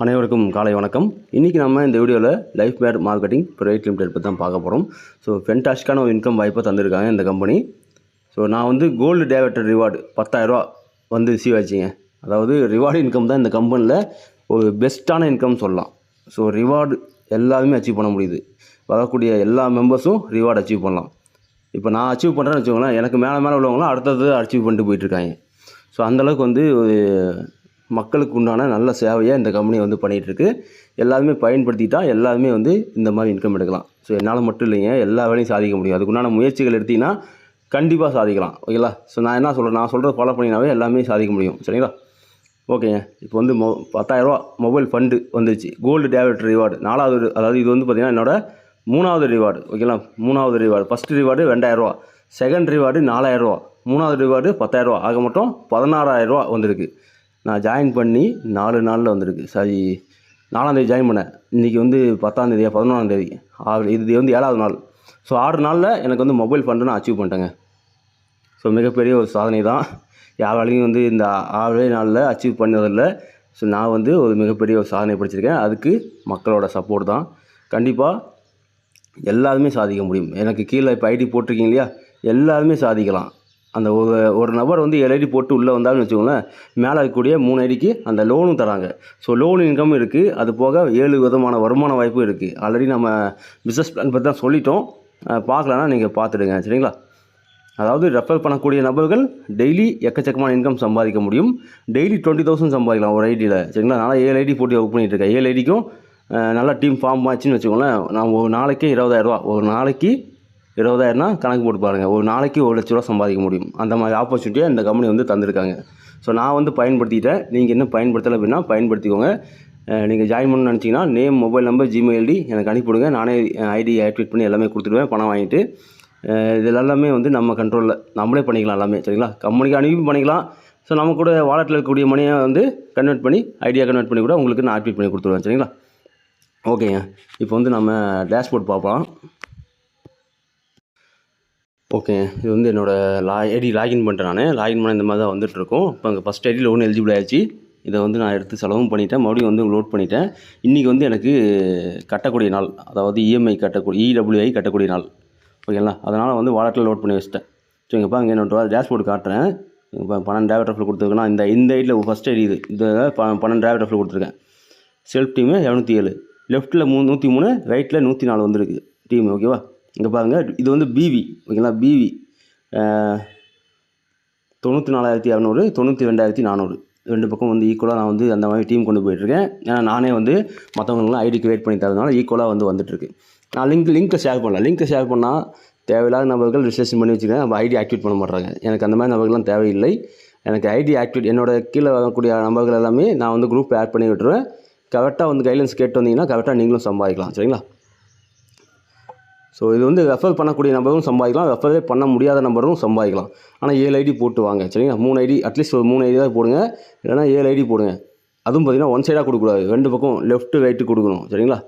அனைவருக்கும் காலை வணக்கம். இன்றைக்கி நம்ம இந்த வீடியோவில் லைஃப் பேர் மார்க்கெட்டிங் ப்ரைவேட் லிமிடெட் பற்றி தான் பார்க்க போகிறோம் ஸோ ஃபென்டாஸ்டிக்கான ஒரு இன்கம் வாய்ப்பை தந்திருக்காங்க இந்த கம்பெனி ஸோ நான் வந்து கோல்டு டேவட்டட் ரிவார்டு பத்தாயிரரூவா வந்து ரிசீவ் ஆச்சுங்க அதாவது ரிவார்டு இன்கம் தான் இந்த கம்பெனியில் ஒரு பெஸ்ட்டான இன்கம் சொல்லலாம். ஸோ ரிவார்டு எல்லாருமே அச்சீவ் பண்ண முடியுது. வரக்கூடிய எல்லா மெம்பர்ஸும் ரிவார்டு அச்சீவ் பண்ணலாம். இப்போ நான் அச்சீவ் பண்ணுறேன்னு வச்சுக்கோங்களேன் எனக்கு மேலே மேலே உள்ளவங்களாம் அடுத்தது அச்சீவ் பண்ணிட்டு போயிட்டுருக்காங்க ஸோ அந்தளவுக்கு வந்து ஒரு மக்களுக்கு உண்டான நல்ல சேவையாக இந்த கம்பெனி வந்து பண்ணிகிட்ருக்கு. எல்லாருமே பயன்படுத்திட்டால் எல்லாருமே வந்து இந்த மாதிரி இன்கம் எடுக்கலாம். ஸோ என்னால் மட்டும் இல்லைங்க எல்லா வேலையும் சாதிக்க முடியும். அதுக்குண்டான முயற்சிகள் எடுத்திங்கன்னா கண்டிப்பாக சாதிக்கலாம். ஓகேங்களா ஸோ நான் என்ன சொல்கிறேன் நான் சொல்கிறத ஃபாலோ பண்ணினாவே எல்லாமே சாதிக்க முடியும். சரிங்களா? ஓகேங்க இப்போ வந்து மொ பத்தாயிரரூவா மொபைல் ஃபண்டு வந்துருச்சு. கோல்டு டேவிட் ரிவார்டு நாலாவது அதாவது இது வந்து பார்த்திங்கன்னா என்னோட மூணாவது ரிவார்டு ஓகேங்களா மூணாவது ரிவார்டு ஃபஸ்ட்டு ரிவார்டு ரெண்டாயிரரூவா செகண்ட் ரிவார்டு நாலாயிரரூவா மூணாவது ரிவார்டு பத்தாயிரரூவா ஆக மட்டும் பதினாறாயிரரூவா வந்திருக்கு. நான் ஜாயின் பண்ணி நாலு நாளில் வந்திருக்கு. சாரி நாலாந்தேதி ஜாயின் பண்ணேன் இன்றைக்கி வந்து பத்தாந்தேதியா பதினொன்றாந்தேதி ஆறு இது வந்து ஏழாவது நாள். ஸோ ஆறு நாளில் எனக்கு வந்து மொபைல் ஃபண்டு நான் அச்சீவ் பண்ணிட்டேங்க. ஸோ மிகப்பெரிய ஒரு சாதனை தான். யாராலையும் வந்து இந்த ஆறே நாளில் அச்சீவ் பண்ணதில்லை. ஸோ நான் வந்து ஒரு மிகப்பெரிய ஒரு சாதனை படிச்சிருக்கேன். அதுக்கு மக்களோட சப்போர்ட் தான். கண்டிப்பாக எல்லாருமே சாதிக்க முடியும். எனக்கு கீழே இப்போ ஐடி போட்டிருக்கீங்க இல்லையா? எல்லாருமே சாதிக்கலாம். அந்த ஒரு ஒரு நபர் வந்து ஏழு ஐடி போட்டு உள்ளே வந்தாலும் வச்சுக்கோங்களேன் மேலே இருக்கக்கூடிய மூணு ஐடிக்கு அந்த லோனும் தராங்க. ஸோ லோன் இன்கம் இருக்குது அது போக ஏழு விதமான வருமான வாய்ப்பும் இருக்குது ஆல்ரெடி நம்ம பிஸ்னஸ் பிளான் பற்றி தான் சொல்லிட்டோம். பார்க்கலன்னா நீங்கள் பார்த்துடுங்க சரிங்களா? அதாவது ரெஃபர் பண்ணக்கூடிய நபர்கள் டெய்லி எக்கச்சக்கமான இன்கம் சம்பாதிக்க முடியும். டெய்லி டுவெண்ட்டி தௌசண்ட் சம்பாதிக்கலாம் ஒரு ஐடியில் சரிங்களா? நான் ஏழு ஐடி போட்டு ஒர்க் பண்ணிகிட்ருக்கேன் ஏழு ஐடிக்கும் நல்லா டீம் ஃபார்ம் ஆச்சுன்னு வச்சுக்கோங்களேன். நான் ஒரு நாளைக்கே இருபதாயிரரூவா ஒரு நாளைக்கு இருபதாயிரம்னா கணக்கு போட்டு பாருங்கள் ஒரு நாளைக்கு ஒரு லட்ச ரூபா சம்பாதிக்க முடியும். அந்த மாதிரி ஆப்பர்ச்சுனிட்டியை இந்த கம்பெனி வந்து தந்திருக்காங்க. ஸோ நான் வந்து பயன்படுத்திட்டேன். நீங்கள் இன்னும் பயன்படுத்தலை அப்படின்னா பயன்படுத்திக்கோங்க. நீங்கள் ஜாயின் பண்ணணும்னு நினச்சிங்கன்னா name mobile number Gmail ID எனக்கு அனுப்பிவிடுங்க நானே ஐடி ஆக்டிவேட் பண்ணி எல்லாமே கொடுத்துடுவேன். பணம் வாங்கிட்டு. இது எல்லாமே வந்து நம்ம கண்ட்ரோலில் நம்மளே பண்ணிக்கலாம் எல்லாமே. சரிங்களா? கம்பெனிக்கு அனுப்பி பண்ணிக்கலாம். ஸோ நம்ம கூட வாலெட்டில் இருக்கக்கூடிய மணியை வந்து கன்வெர்ட் பண்ணி ஐடியா கன்வெர்ட் பண்ணி கூட உங்களுக்கு நான் ஆக்டிவேட் பண்ணி கொடுத்துருவேன் சரிங்களா? ஓகேங்க இப்போ வந்து நம்ம டேஷ்போர்ட் பார்ப்போம். ஓகே. இது வந்து என்னோடய லா ஐடி லாகின் பண்ணிட்டேன் நான். லாகின் பண்ண இந்த மாதிரி தான் வந்துட்டுருக்கும். இப்போ அங்கே ஃபஸ்ட் ஐடி லோன் எலிஜிபிள் ஆயிடுச்சு. இதை வந்து நான் எடுத்து செலவும் பண்ணிட்டேன். மறுபடியும் வந்து லோட் பண்ணிட்டேன். இன்றைக்கி வந்து எனக்கு கட்டக்கூடிய நாள். அதாவது இஎம்ஐ கட்டக்கூடிய இடபிள்யூஐ கட்டக்கூடிய நாள். ஓகேங்களா? அதனால் வந்து வாலெட்டில் லோட் பண்ணி வச்சிட்டேன். ஸோ இங்கே பாருங்க. என்னோட டேஷ்போர்டு காட்டுறேன். இப்போ பன்னெண்டு டேவட் ரஃபில் கொடுத்துருக்கேன்னா இந்த இந்த ஐடியில் ஃபஸ்ட் ஐடி இது. இந்த ப பன்னெண்டு டேவட் ரஃபில் கொடுத்துருக்கேன். செல்ஃப் டீமு இரநூத்தி ஏழு. லெஃப்ட்டில் மூணு நூற்றி மூணு ரைட்டில் நூற்றி நாலு வந்திருக்கு டீம் ஓகேவா இங்கே பாருங்கள் இது வந்து பிவி ஓகேங்களா? பிவி தொண்ணூற்றி நாலாயிரத்தி இரநூறு தொண்ணூற்றி ரெண்டாயிரத்தி நானூறு. ரெண்டு பக்கம் வந்து ஈக்குவலாக நான் வந்து அந்த மாதிரி டீம் கொண்டு போயிட்டுருக்கேன். ஏன்னா நானே வந்து மற்றவங்களுக்குலாம் ஐடி கிரியேட் பண்ணி தரதுனால ஈக்குவலாக வந்து வந்துட்டுருக்கு. நான் லிங்க் லிங்க்கை ஷேர் பண்ணலாம் லிங்க்கை ஷேர் பண்ணால் தேவையில்லாத நபர்கள் ரிஜிஸ்ட்ரேஷன் பண்ணி வச்சுக்கிறேன். நம்ம ஐடி ஆக்டிவேட் பண்ண மாட்டாங்க எனக்கு அந்த மாதிரி நபர்கள்லாம் தேவையில்லை. எனக்கு ஐடி ஆக்டிவேட் என்னோடய கீழே வரக்கூடிய நபர்கள் எல்லாமே நான் வந்து குரூப் ஆட் பண்ணி விட்டுருவேன். கரெக்டாக வந்து கைட்லைன்ஸ் கேட்டு வந்தீங்கன்னா கரெக்டாக நீங்களும் சம்பாதிக்கலாம். சரிங்களா? ஸோ இது வந்து ரெஃபர் பண்ணக்கூடிய நம்பரும் சம்பாதிக்கலாம் ரெஃபரே பண்ண முடியாத நம்பரும் சம்பாதிக்கலாம். ஆனால் ஏழு ஐடி போட்டு வாங்க சரிங்களா? மூணு ஐடி அட்லீஸ்ட் ஒரு மூணு ஐடி தான் போடுங்க. இல்லைனா ஏழு ஐடி போடுங்க. அதுவும் பார்த்தீங்கன்னா ஒன் சைடாக கொடுக்கக்கூடாது. ரெண்டு பக்கம் லெஃப்ட்டு ரைட்டு கொடுக்கணும் சரிங்களா?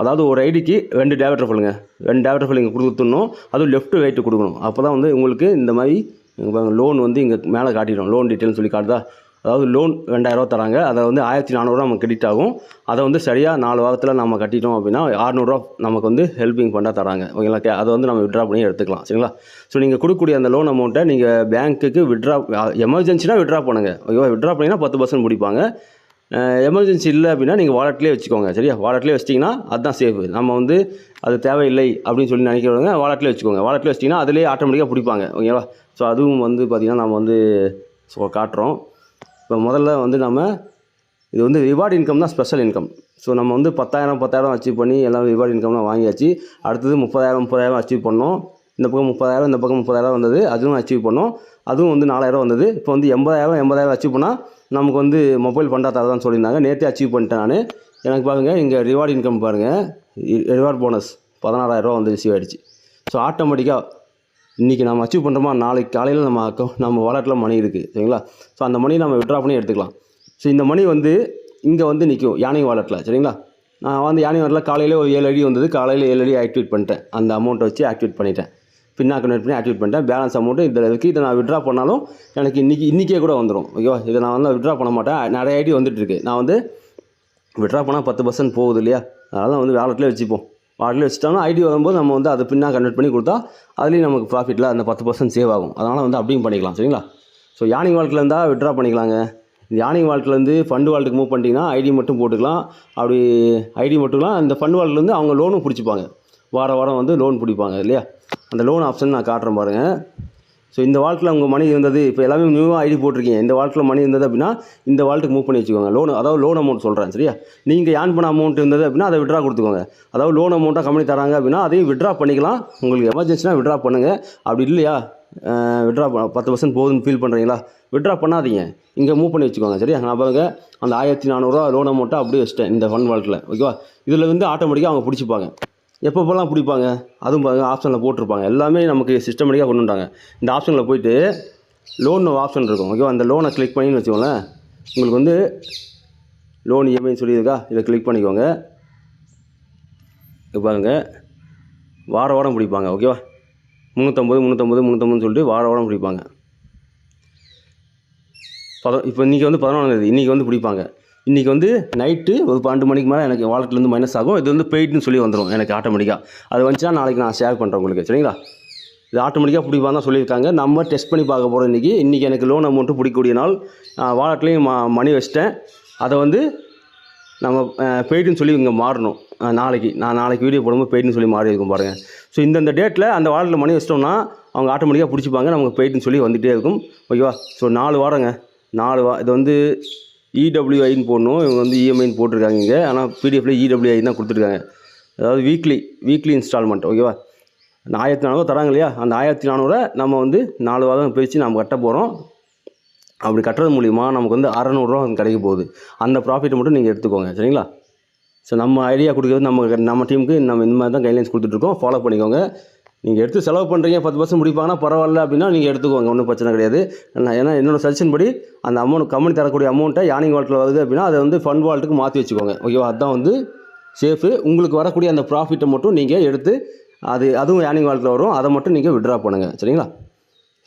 அதாவது ஒரு ஐடிக்கு ரெண்டு டேவட் ரெஃபலுங்க ரெண்டு டேவட் ரெஃபல் இங்கே கொடுத்துடணும் அதுவும் லெஃப்ட்டு ரைட்டு கொடுக்கணும். அப்போ தான் வந்து உங்களுக்கு இந்த மாதிரி லோன் வந்து இங்கே மேலே காட்டிடும். லோன் டீட்டெயில்னு சொல்லி காட்டுதா? அதாவது லோன் ரெண்டாயிரரூவா தராங்க. அதை வந்து ஆயிரத்தி நானூறுரூவா நமக்கு கிரெடிட் ஆகும். அதை வந்து சரியாக நாலு வாரத்தில் நம்ம கட்டிட்டோம் அப்படின்னா அறநூறுவா நமக்கு வந்து ஹெல்பிங் ஃபண்டாக தராங்க. ஓகேங்களா? கே- அதை வந்து நம்ம விட்ரா பண்ணி எடுத்துக்கலாம். சரிங்களா? ஸோ நீங்கள் கொடுக்கக்கூடிய அந்த லோன் அமௌண்ட்டை நீங்கள் பேங்க்குக்கு விட்ரா எமர்ஜென்சினா விட்ரா பண்ணுங்கள் ஓகேவா? விட்ரா பண்ணிங்கன்னா பத்து பர்சன்ட் முடிப்பாங்க. எமர்ஜென்சி இல்லை அப்படின்னா நீங்கள் வாலெட்லேயே வச்சுக்கோங்க. சரியா? வாலெட்லேயே வச்சிட்டிங்கன்னா அதுதான் சேஃபு நம்ம வந்து அது தேவையில்லை அப்படின்னு சொல்லி நினைக்கிறவங்க வாலெட்லேயே வச்சுக்கோங்க. வாலெட்லேயே வச்சிட்டிங்கன்னா அதிலே ஆட்டோமேட்டிக்காக பிடிப்பாங்க. ஓகேவா? ஸோ அதுவும் வந்து பார்த்திங்கன்னா நம்ம வந்து ஸோ காட்டுறோம். இப்போ முதல்ல வந்து நம்ம இது வந்து ரிவார்டு இன்கம் தான் ஸ்பெஷல் இன்கம் ஸோ நம்ம வந்து பத்தாயிரம் பத்தாயிரம் அச்சீவ் பண்ணி எல்லாம் ரிவார்டு இன்கம்லாம் வாங்கியாச்சு. அடுத்தது முப்பதாயிரம் முப்பதாயிரம் அச்சீவ் பண்ணோம். இந்த பக்கம் முப்பதாயிரம் இந்த பக்கம் முப்பதாயிரம் வந்தது அதுவும் அச்சீவ் பண்ணோம். அதுவும் வந்து நாலாயிரம் வந்தது. இப்போ வந்து எண்பதாயிரம் எண்பதாயிரம் அச்சீவ் பண்ணால் நமக்கு வந்து மொபைல் ஃபண்டாக தரதான் சொல்லியிருந்தாங்க. நேற்றே அச்சீவ் பண்ணிட்டேன் நான். எனக்கு பாருங்கள் இங்கே ரிவார்டு இன்கம் பாருங்கள் ரிவார்ட் போனஸ் பதினாறாயிரரூவா வந்து ரிசீவ் ஆகிடுச்சு ஸோ ஆட்டோமேட்டிக்காக இன்றைக்கி நம்ம அச்சீவ் பண்ணுறோமா நாளைக்கு காலையில் நம்ம அக்கௌண்ட் நம்ம வாலெட்டில் மணி இருக்குது சரிங்களா? ஸோ அந்த மணியை நம்ம விட்ரா பண்ணி எடுத்துக்கலாம். ஸோ இந்த மணி வந்து இங்கே வந்து நிற்கும் யானை வாலெட்டில் சரிங்களா? நான் வந்து யானை வாலெட்டில் காலையில் ஒரு ஏழு அடி வந்தது. காலையில் ஏழு அடி ஆக்டிவேட் பண்ணிட்டேன். அந்த அமௌண்ட்டை வச்சு ஆக்டிவேட் பண்ணிட்டேன். பின்னா கன்வெர்ட் பண்ணி ஆக்டிவேட் பண்ணிட்டேன். பேலன்ஸ் அமௌண்ட்டு இதில் இருக்குது இதை நான் விட்ரா பண்ணாலும் எனக்கு இன்றைக்கி இன்றைக்கே கூட வந்துடும் ஓகேவா இதை நான் வந்து விட்ரா பண்ண மாட்டேன். நிறைய ஐடி வந்துட்டுருக்கு நான் வந்து விட்ரா பண்ணால் பத்து பர்சன்ட் போகுது இல்லையா? அதனால் வந்து வேலெட்லேயே வச்சுப்போம். வாலெட்லேயே வச்சுட்டோம்னா ஐடி வரும்போது நம்ம வந்து அதை பின்னாக கன்வெர்ட் பண்ணி கொடுத்தா அதுலேயும் நமக்கு ப்ராஃபிட்டில் அந்த பத்து பர்சன்ட் சேவ் ஆகும். அதனால் வந்து அப்படியும் பண்ணிக்கலாம் சரிங்களா? ஸோ யானிங் வாழ்க்கையில் இருந்தால் விட்ரா பண்ணிக்கலாங்க. யானை யானிங் வால்ட்லேருந்து ஃபண்டு வால்ட்டுக்கு மூவ் பண்ணிட்டீங்கன்னா ஐடி மட்டும் போட்டுக்கலாம். அப்படி ஐடி மட்டும்லாம் இந்த ஃபண்டு வால்ட்லேருந்து அவங்க லோனும் பிடிச்சிப்பாங்க. வார வாரம் வந்து லோன் பிடிப்பாங்க இல்லையா? அந்த லோன் ஆப்ஷன் நான் காட்டுறேன் பாருங்கள் ஸோ இந்த வால்ட்டில் உங்கள் மணி இருந்தது இப்போ எல்லாமே நியூவாக ஐடி போட்டிருக்கீங்க. இந்த வால்ட்டில் மணி இருந்தது அப்படின்னா இந்த வால்ட்டுக்கு மூவ் பண்ணி வச்சுக்கோங்க. லோன் அதாவது லோன் அமௌண்ட் சொல்கிறேன் சரியா? நீங்கள் ஏன் பண்ண அமௌண்ட் இருந்தது அப்படின்னா அதை விட்ரா கொடுத்துக்கோங்க. அதாவது லோன் அமௌண்ட்டாக கம்பெனி தராங்க அப்படின்னா அதையும் விட்ரா பண்ணிக்கலாம். உங்களுக்கு எமர்ஜென்சினா விட்ரா பண்ணுங்கள் அப்படி இல்லையா? விட்ரா பத்து பர்சன்ட் போகுதுன்னு ஃபீல் பண்ணுறீங்களா விட்ரா பண்ணாதீங்க. இங்கே மூவ் பண்ணி வச்சுக்கோங்க சரியா? நான் பாருங்க அந்த ஆயிரத்தி நானூறுரூவா லோன் அமௌண்ட்டை அப்படியே வச்சிட்டேன் இந்த ஃபண்ட் வால்ட்டில் ஓகேவா இதில் வந்து ஆட்டோமேட்டிக்காக அவங்க பிடிச்சிப்பாங்க. எப்பப்போலாம் பிடிப்பாங்க? அதுவும் பாருங்க ஆப்ஷனில் போட்டிருப்பாங்க. எல்லாமே நமக்கு சிஸ்டமேட்டிக்காக கொண்டு வந்துட்டாங்க இந்த ஆப்ஷனில் போயிட்டு லோன் ஆப்ஷன் இருக்கும். ஓகேவா அந்த லோனை கிளிக் பண்ணின்னு வச்சுக்கோங்களேன். உங்களுக்கு வந்து லோன் இஎம்ஐன்னு சொல்லியிருக்கா? இதை கிளிக் பண்ணிக்கோங்க. இது பாருங்க. வார வாரம் பிடிப்பாங்க. ஓகேவா முந்நூற்றம்பது முந்நூற்றம்பது முந்நூற்றம்பதுன்னு சொல்லிட்டு வார வாரம் பிடிப்பாங்க. பத இப்போ இன்றைக்கி வந்து பதினொன்றாந்தேதி இன்றைக்கி வந்து பிடிப்பாங்க. இன்றைக்கி வந்து நைட்டு ஒரு பன்னெண்டு மணிக்கு மேலே எனக்கு வாலெட்லேருந்து மைனஸ் ஆகும். இது வந்து பெய்டுன்னு சொல்லி வந்துடும் எனக்கு ஆட்டோமேட்டிக்காக அது வந்துச்சுன்னா நாளைக்கு நான் ஷேர் பண்ணுறேன் உங்களுக்கு. சரிங்களா? இது ஆட்டோமேட்டிக்காக பிடிப்பாங்க தான் சொல்லியிருக்காங்க. நம்ம டெஸ்ட் பண்ணி பார்க்க போகிறோம் இன்றைக்கி இன்றைக்கி எனக்கு லோன் அமௌண்ட்டு பிடிக்கக்கூடிய நாள். வாலெட்லேயும் மணி வச்சிட்டேன். அதை வந்து நம்ம பெய்டுன்னு சொல்லி இங்கே மாறணும். நாளைக்கு. நான் நாளைக்கு வீடியோ போடும்போது பெய்டுன்னு சொல்லி மாறி இருக்கும் பாருங்கள் ஸோ இந்தந்த டேட்டில் அந்த வாரத்தில் மணி வச்சிட்டோம்னா அவங்க ஆட்டோமேட்டிக்காக பிடிச்சிப்பாங்க. நமக்கு பெய்டுன்னு சொல்லி வந்துகிட்டே இருக்கும். ஓகேவா ஸோ நாலு வாரங்க. நாலு வா இது வந்து இடபிள்யூஐன்னு போடணும். இவங்க வந்து இஎம்ஐன்னு போட்டிருக்காங்க இங்கே. ஆனால் பிடிஎஃப்ல இடபிள்யூஐ தான் கொடுத்துருக்காங்க. அதாவது வீக்லி வீக்லி இன்ஸ்டால்மெண்ட் ஓகேவா அந்த ஆயிரத்தி நானூறு தராங்க இல்லையா? அந்த ஆயிரத்தி நானூறை நம்ம வந்து நாலு வாரம் பிரித்து நம்ம கட்ட போகிறோம் அப்படி கட்டுறது மூலிமா நமக்கு வந்து அறநூறுரூவா வந்து கிடைக்க போகுது. அந்த ப்ராஃபிட்டை மட்டும் நீங்கள் எடுத்துக்கோங்க. சரிங்களா? ஸோ நம்ம ஐடியா கொடுக்குறது நம்ம நம்ம டீமுக்கு நம்ம இந்த மாதிரி தான் கைட்லைன்ஸ் கொடுத்துட்ருக்கோம் ஃபாலோ பண்ணிக்கோங்க. நீங்கள் எடுத்து செலவு பண்ணுறீங்க பத்து பர்சன்ட் முடிப்பாங்கன்னா பரவாயில்ல அப்படின்னா நீங்கள் எடுத்துக்கோங்க ஒன்றும் பிரச்சனை கிடையாது. நான் ஏன்னா என்னோட சஜஷன் படி அந்த அமௌண்ட் கம்பெனி தரக்கூடிய அமௌண்ட்டை யானிங் வால்ட்டில் வருது அப்படின்னா அதை வந்து ஃபண்ட் வால்ட்டுக்கு மாற்றி வச்சுக்கோங்க. ஓகேவா அதுதான் வந்து சேஃபு உங்களுக்கு வரக்கூடிய அந்த ப்ராஃபிட்டை மட்டும் நீங்கள் எடுத்து அது அதுவும் யானிங் வால்ட்டில் வரும். அதை மட்டும் நீங்கள் விட்ரா பண்ணுங்கள் சரிங்களா?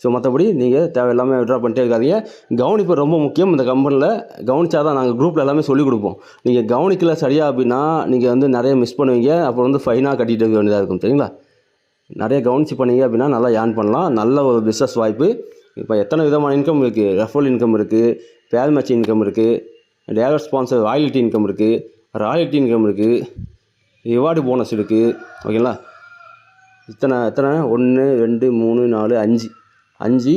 ஸோ மற்றபடி நீங்கள் தேவையில்லாமல் விட்ரா பண்ணிட்டே இருக்காதீங்க. கவனிப்பு ரொம்ப முக்கியம். இந்த கம்பெனியில் கவனிச்சா தான் நாங்கள் குரூப்பில் எல்லாமே சொல்லிக் கொடுப்போம். நீங்கள் கவனிக்கல சரியா அப்படின்னா நீங்கள் வந்து நிறைய மிஸ் பண்ணுவீங்க. அப்புறம் வந்து ஃபைனாக கட்டிட்டு இருக்க வேண்டியதாக இருக்கும். சரிங்களா? நிறைய கவனிச்சு பண்ணீங்க அப்படின்னா நல்லா ஏர்ன் பண்ணலாம். நல்ல ஒரு பிஸ்னஸ் வாய்ப்பு. இப்போ எத்தனை விதமான இன்கம் இருக்குது ரெஃபரல் இன்கம் இருக்குது பேர் மேட்ச் இன்கம் இருக்குது டேரக்ட் ஸ்பான்சர் ராயல்ட்டி இன்கம் இருக்குது ராயல்ட்டி இன்கம் இருக்குது ரிவார்டு போனஸ் இருக்குது ஓகேங்களா இத்தனை எத்தனை? ஒன்று ரெண்டு மூணு நாலு அஞ்சு. அஞ்சு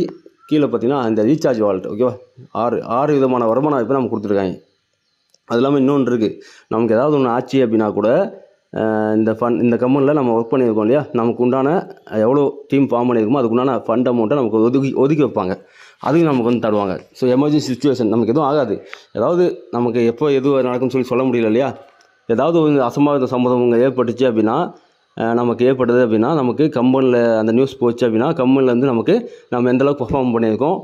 கீழே பார்த்தீங்கன்னா அந்த ரீசார்ஜ் வாலெட் ஓகேவா ஆறு ஆறு விதமான வருமான வாய்ப்பு நம்ம கொடுத்துருக்காங்க. அது இல்லாமல் இன்னொன்று இருக்குது நமக்கு ஏதாவது ஒன்று ஆச்சு அப்படின்னா கூட இந்த ஃபண்ட் இந்த கம்பெனியில் நம்ம ஒர்க் பண்ணியிருக்கோம் இல்லையா? நமக்கு உண்டான எவ்வளோ டீம் ஃபார்ம் பண்ணியிருக்கோமோ அதுக்கு உண்டான ஃபண்ட் அமௌண்ட்டை நமக்கு ஒதுக்கி ஒதுக்கி வைப்பாங்க. அதையும் நமக்கு வந்து தருவாங்க. ஸோ எமர்ஜென்சி சுச்சுவேஷன் நமக்கு எதுவும் ஆகாது. ஏதாவது நமக்கு எப்போ எது நடக்கும்னு சொல்லி சொல்ல முடியல இல்லையா? ஏதாவது ஒரு அசம்பாவித சம்பவம் ஏற்பட்டுச்சு அப்படின்னா நமக்கு ஏற்பட்டது அப்படின்னா நமக்கு கம்பெனியில் அந்த நியூஸ் போச்சு அப்படின்னா கம்பெனிலேருந்து நமக்கு நம்ம எந்தளவுக்கு பர்ஃபார்ம் பண்ணியிருக்கோம்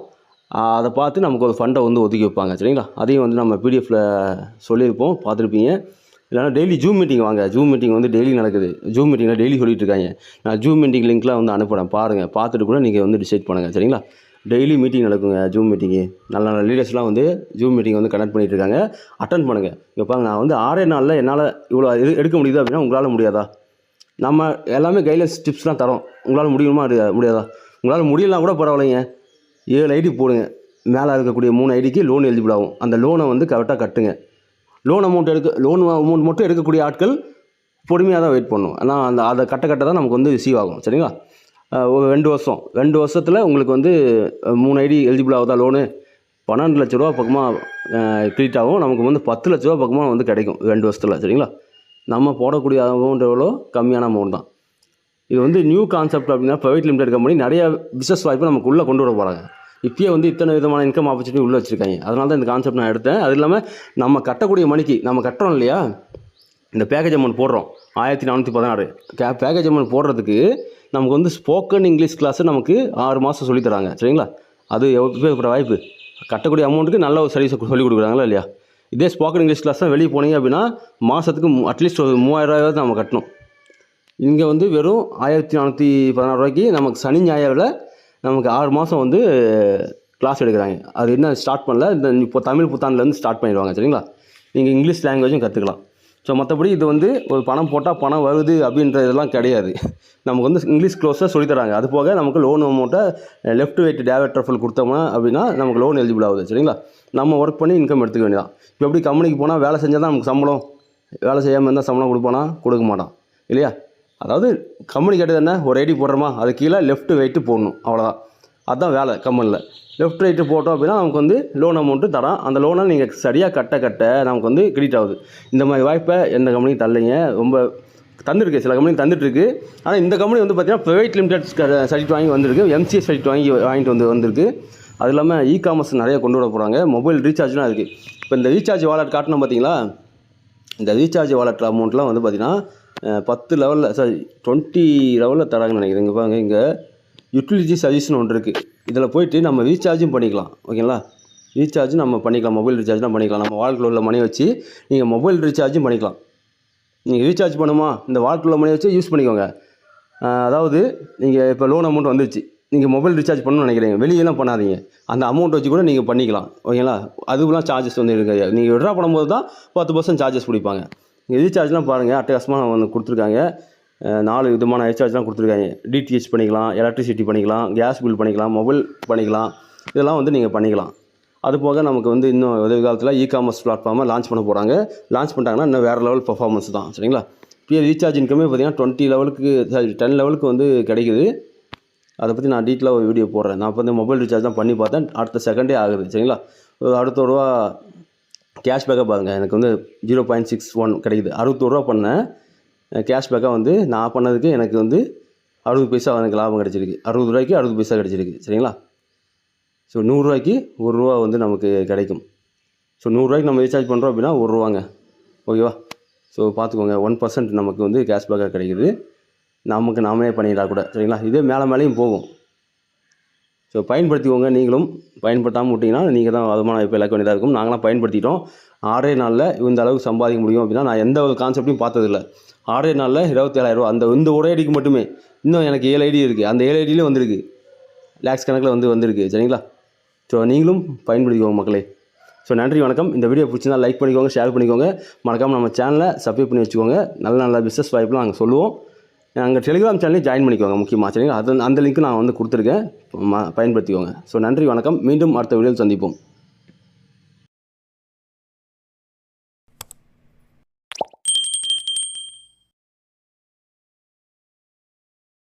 அதை பார்த்து நமக்கு ஒரு ஃபண்டை வந்து ஒதுக்கி வைப்பாங்க. சரிங்களா? அதையும் வந்து நம்ம பிடிஎஃப்பில் சொல்லியிருப்போம் பார்த்துருப்பீங்க. இல்லைனா டெய்லி ஜூம் மீட்டிங் வாங்க. ஜூம் மீட்டிங் வந்து டெய்லி நடக்குது. ஜூம் மீட்டிங்கில் டெய்லி சொல்லிட்டு இருக்காங்க நான் ஜூம் மீட்டிங் லிங்க்லாம் வந்து அனுப்புகிறேன் பாருங்கள் பார்த்துட்டு கூட நீங்கள் வந்து டிசைட் பண்ணுங்கள் சரிங்களா? டெய்லி மீட்டிங் நடக்குங்க. ஜூம் மீட்டிங்கு நல்ல நல்ல லீடர்ஸ்லாம் வந்து ஜூம் மீட்டிங் வந்து கனெக்ட் பண்ணிட்டு இருக்காங்க அட்டன் பண்ணுங்கள் இப்போ பாருங்க நான் வந்து ஆறே நாளில் என்னால் இவ்வளோ எடு எடுக்க முடியுது அப்படின்னா உங்களால் முடியாதா? நம்ம எல்லாமே கைட்லைன்ஸ் டிப்ஸ்லாம் தரோம். உங்களால் முடியுமா முடியாதா? உங்களால் முடியலாம் கூட பரவாயில்லைங்க. ஏழு ஐடி போடுங்க. மேலே இருக்கக்கூடிய மூணு ஐடிக்கு லோன் எலிஜிபிள் ஆகும் அந்த லோனை வந்து கரெக்டாக கட்டுங்க. லோன் அமௌண்ட் எடுக்க லோன் அமௌண்ட் மட்டும் எடுக்கக்கூடிய ஆட்கள் பொறுமையாக தான் வெயிட் பண்ணும். ஆனால் அந்த அதை கட்ட கட்ட தான் நமக்கு வந்து ரிசீவ் ஆகும். சரிங்களா? ரெண்டு வருஷம். ரெண்டு வருஷத்தில் உங்களுக்கு வந்து மூணு ஐடி எலிஜிபிள் ஆகுதா லோனு பன்னெண்டு லட்ச ரூபா பக்கமாக கிரெடிட் ஆகும். நமக்கு வந்து பத்து லட்ச ரூபா பக்கமாக வந்து கிடைக்கும் ரெண்டு வருஷத்தில். சரிங்களா? நம்ம போடக்கூடிய அமௌண்ட் எவ்வளோ? கம்மியான அமௌண்ட் தான். இது வந்து நியூ கான்செப்ட் அப்படின்னா ப்ரைவேட் லிமிடெட் கம்பெனி நிறைய பிஸ்னஸ் வாய்ப்பு நமக்கு உள்ளே கொண்டு வர போகிறாங்க இப்பயே வந்து இத்தனை விதமான இன்கம் ஆப்பர்ச்சுனிட்டி உள்ளே வச்சுருக்காங்க. அதனால தான் இந்த கான்செப்ட் நான் எடுத்தேன். அது இல்லாமல் நம்ம கட்டக்கூடிய மணிக்கு நம்ம கட்டுறோம் இல்லையா? இந்த பேக்கேஜ் அமௌண்ட் போடுறோம். ஆயிரத்தி நானூற்றி பதினாறு. கே பேக்கேஜ் அமௌண்ட் போடுறதுக்கு நமக்கு வந்து ஸ்போக்கன் இங்கிலீஷ் கிளாஸு நமக்கு ஆறு மாதம் சொல்லித் தராங்க. சரிங்களா? அது எப்பேற்பட்ட வாய்ப்பு. கட்டக்கூடிய அமௌண்ட்டுக்கு நல்ல ஒரு சர்வீஸ் சொல்லிக் கொடுக்குறாங்களா இல்லையா? இதே ஸ்போக்கன் இங்கிலீஷ் கிளாஸ் தான் வெளியே போனீங்க அப்படின்னா மாதத்துக்கு அட்லீஸ்ட் ஒரு மூவாயிரம் ரூபாயாவது நம்ம கட்டணும். இங்கே வந்து வெறும் ஆயிரத்தி நானூற்றி பதினாறு ரூபாய்க்கு நமக்கு சனி ஞாயிறில் நமக்கு ஆறு மாதம் வந்து கிளாஸ் எடுக்கிறாங்க. அது என்ன ஸ்டார்ட் பண்ணல இந்த இப்போ தமிழ் புத்தாண்டுலேருந்து ஸ்டார்ட் பண்ணிடுவாங்க சரிங்களா? நீங்கள் இங்கிலீஷ் லாங்குவேஜும் கற்றுக்கலாம் ஸோ மற்றபடி இது வந்து ஒரு பணம் போட்டால் பணம் வருது அப்படின்ற இதெல்லாம் கிடையாது. நமக்கு வந்து இங்கிலீஷ் க்ளோஸாக சொல்லித்தராங்க. அது போக நமக்கு லோன் அமௌண்ட்டை லெஃப்ட் வெயிட் டேவட் ரெஃபல் கொடுத்தோம்னா அப்படின்னா நமக்கு லோன் எலிஜிபிள் ஆகுது சரிங்களா? நம்ம ஒர்க் பண்ணி இன்கம் எடுத்துக்க வேண்டியதான் இப்போ எப்படி கம்பெனிக்கு போனால் வேலை செஞ்சால் தான் நமக்கு சம்பளம்? வேலை செய்யாமல் இருந்தால் சம்பளம் கொடுப்பானா? கொடுக்க மாட்டான். இல்லையா? அதாவது கம்பெனி கேட்டது என்ன? ஒரு ஐடி போடுறோமா? அது கீழே லெஃப்ட் வெயிட்டு போடணும். அவ்வளோதான் அதுதான் வேலை கம்பெனியில் லெஃப்ட் ரைட்டு போட்டோம் அப்படின்னா நமக்கு வந்து லோன் அமௌண்ட்டு தரான். அந்த லோனை நீங்கள் சரியாக கட்ட கட்ட நமக்கு வந்து கிரெடிட் ஆகுது. இந்த மாதிரி வாய்ப்பை எந்த கம்பெனியும் தள்ளிங்க ரொம்ப தந்துருக்கு. சில கம்பெனி தந்துட்டுருக்கு. ஆனால் இந்த கம்பெனி வந்து பார்த்தீங்கன்னா ப்ரைவேட் லிமிடெட் சர்டிஃபிகேட் வாங்கி வந்திருக்கு. எம்சிஎஸ் சர்டிஃபிகேட் வாங்கி வாங்கிட்டு வந்து வந்திருக்கு. அது இல்லாமல் இ காமர்ஸ் நிறைய கொண்டு வர போகிறாங்க மொபைல் ரீசார்ஜ்லாம் இருக்குது இப்போ இந்த ரீசார்ஜ் வாலெட் காட்டணும் பார்த்தீங்களா இந்த ரீசார்ஜ் வாலெட் அமௌண்ட்லாம் வந்து பார்த்திங்கன்னா பத்து லெவலில் சாரி டுவெண்ட்டி லெவலில் தராங்கன்னு நினைக்கிறேன். இங்கே பாருங்க இங்கே யூட்டிலிட்டி சர்வீஸ்னு ஒன்று இருக்குது இதில் போயிட்டு நம்ம ரீசார்ஜும் பண்ணிக்கலாம். ஓகேங்களா ரீசார்ஜ் நம்ம பண்ணிக்கலாம். மொபைல் ரீசார்ஜ்லாம் பண்ணிக்கலாம். நம்ம வாழ்க்கையில் உள்ள மணி வச்சு நீங்கள் மொபைல் ரீசார்ஜும் பண்ணிக்கலாம். நீங்கள் ரீசார்ஜ் பண்ணுமா? இந்த வாழ்க்கையில் உள்ள மணி வச்சு யூஸ் பண்ணிக்கோங்க. அதாவது நீங்கள் இப்போ லோன் அமௌண்ட் வந்துருச்சு. நீங்கள் மொபைல் ரீசார்ஜ் பண்ணணும்னு நினைக்கிறீங்க. வெளியெல்லாம் பண்ணாதீங்க. அந்த அமௌண்ட் வச்சு கூட நீங்கள் பண்ணிக்கலாம். ஓகேங்களா அதுக்கெலாம் சார்ஜஸ் வந்து இருக்காது. நீங்கள் விட்ரா பண்ணும்போது தான் பத்து பர்சன்ட் சார்ஜஸ் பிடிப்பாங்க. நீங்கள் ரீசார்ஜ்லாம் பாருங்கள் அட்டகாசமாக வந்து கொடுத்துருக்காங்க. நாலு விதமான ரீசார்ஜ்லாம் கொடுத்துருக்காங்க. டிடிஹெச் பண்ணிக்கலாம் எலக்ட்ரிசிட்டி பண்ணிக்கலாம் கேஸ் பில் பண்ணிக்கலாம் மொபைல் பண்ணிக்கலாம். இதெல்லாம் வந்து நீங்கள் பண்ணிக்கலாம். அது போக நமக்கு வந்து இன்னும் உதவி காலத்தில் இ காமர்ஸ் பிளாட்ஃபார்மை லான்ச் பண்ண போகிறாங்க லான்ச் பண்ணிட்டாங்கன்னா இன்னும் வேறு லெவல் பர்ஃபார்மன்ஸ் தான் சரிங்களா? இப்போ ரீசார்ஜ் இன்கமே பார்த்தீங்கன்னா டுவெண்ட்டி லெவலுக்கு சாரி டென் லெவலுக்கு வந்து கிடைக்குது. அதை பற்றி நான் டீட்டெயிலாக ஒரு வீடியோ போடுறேன். நான் இப்போ வந்து மொபைல் ரீசார்ஜ் தான் பண்ணி பார்த்தேன். அடுத்த செகண்டே ஆகுது சரிங்களா? ஒரு அடுத்த ரூபா கேஷ்பேக்காக பாருங்கள் எனக்கு வந்து ஜீரோ பாயிண்ட் சிக்ஸ் ஒன் கிடைக்குது. அறுபத்தோரு ரூபா பண்ணேன் கேஷ்பேக்காக வந்து நான் பண்ணதுக்கு எனக்கு வந்து அறுபது பைசா எனக்கு லாபம் கிடச்சிருக்கு. அறுபது ரூபாய்க்கு அறுபது பைசா கிடச்சிருக்கு. சரிங்களா? ஸோ நூறுரூவாய்க்கு ஒரு ரூபா வந்து நமக்கு கிடைக்கும். ஸோ நூறுரூவாய்க்கு நம்ம ரீசார்ஜ் பண்ணுறோம் அப்படின்னா ஒரு ரூபாங்க. ஓகேவா ஸோ பார்த்துக்கோங்க. ஒன் பர்சன்ட் நமக்கு வந்து கேஷ்பேக்காக கிடைக்குது. நமக்கு நாமளே பண்ணிடலாம் கூட. சரிங்களா? இதே மேலே மேலேயும் போகும். ஸோ பயன்படுத்திக்கோங்க. நீங்களும் பயன்படுத்தாமல் விட்டிங்கன்னா நீங்கள் தான் அதுமான இப்போ இழக்க வேண்டியதாக இருக்கும். நாங்களாம் பயன்படுத்திட்டோம். ஆறே நாளில் இந்த அளவுக்கு சம்பாதிக்க முடியும் அப்படின்னா நான் எந்த ஒரு கான்செப்ட்டையும் பார்த்ததில்ல. ஆறே நாளில் இருபத்தேழாயிரரூவா அந்த இந்த ஒரு ஐடிக்கு மட்டுமே. இன்னும் எனக்கு ஏழு ஐடி இருக்குது அந்த ஏழு ஐடியிலே வந்திருக்கு. லேக்ஸ் கணக்கில் வந்து வந்திருக்கு. சரிங்களா? ஸோ நீங்களும் பயன்படுத்திக்கோங்க மக்களே. ஸோ நன்றி வணக்கம். இந்த வீடியோ பிடிச்சிருந்தால் லைக் பண்ணிக்கோங்க ஷேர் பண்ணிக்கோங்க. மறக்காமல் நம்ம சேனலை சப்ஸ்கிரைப் பண்ணி வச்சுக்கோங்க. நல்ல நல்ல பிஸ்னஸ் வாய்ப்புலாம் நாங்கள் சொல்லுவோம். நாங்கள் டெலிகிராம் சேனலையும் ஜாயின் பண்ணிக்கோங்க முக்கியமாக சரிங்களா? அது அந்த லிங்க் நான் வந்து கொடுத்துருக்கேன். பயன்படுத்திக்கோங்க. ஸோ நன்றி வணக்கம். மீண்டும் அடுத்த வீடியோவில் சந்திப்போம்.